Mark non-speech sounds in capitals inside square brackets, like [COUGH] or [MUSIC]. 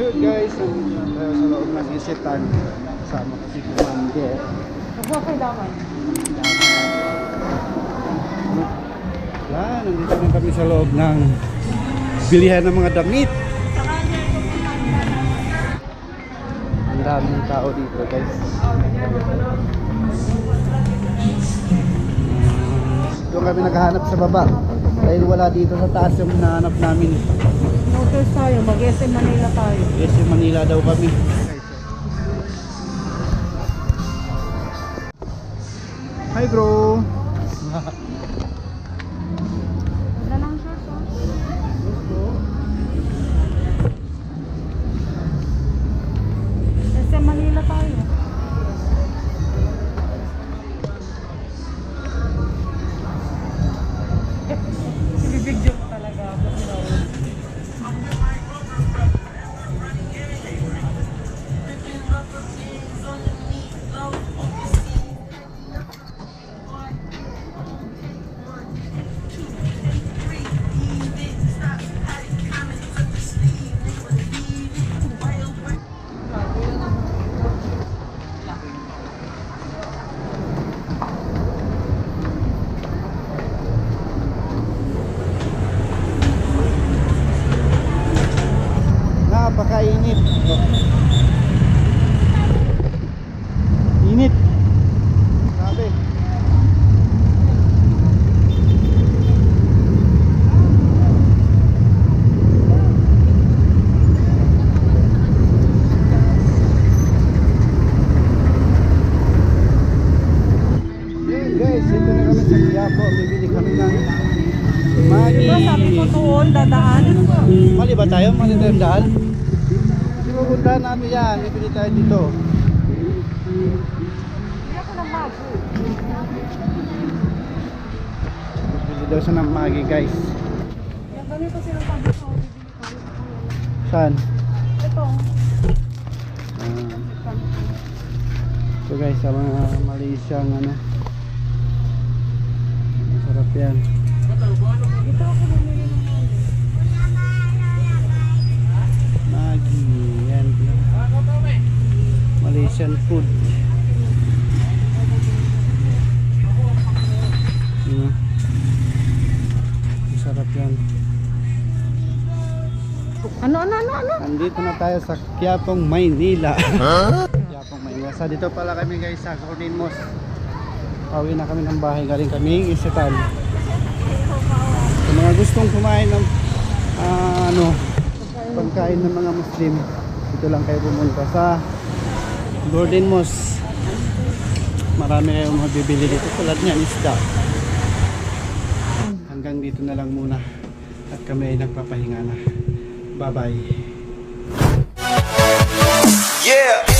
Good guys, nandito tayo sa loob ng isitan. Kasama ko si Commander. Huwag kailangan. Yan, nandito na kami sa loob ng bilihan ng mga damit. Ang daming tao dito guys. Doon kami naghahanap sa baba. Dahil wala dito sa taas yung hinahanap namin. Notice tayo, mag-SM Manila tayo. Yes, yung Manila daw kami. Hi bro! [LAUGHS] Maggi. Diba sabi. Mali ba tayo? Mali tayo daan? Puntahan natin yan. Bibili tayo dito. Bibili daw siya ng Maggi guys. Yung ganito sila sabi ko, bibili tayo. Saan? Ito. Ah, ito guys, sa mga Malaysiang ano. Masarap yan. Dito ako bumili ng mago. Maggi. Yan. Malaysian food. Ano? Masarap yan. Ano, ano, ano, ano? Nandito na tayo sa Quiapong, Maynila. [LAUGHS] Quiapong, Maynila. Sa dito pala kami guys sa Gordon Mos. Pauwi na kami ng bahay. Galing kami Isitan. Sa mga gustong kumain ng ah, ano, pagkain ng mga Muslim, dito lang kayo pumunta sa Gordon Mos. Marami kayong mabibili dito tulad niyan isda. Hanggang dito na lang muna at kami ay nagpapahinga na. Bye-bye. Yeah.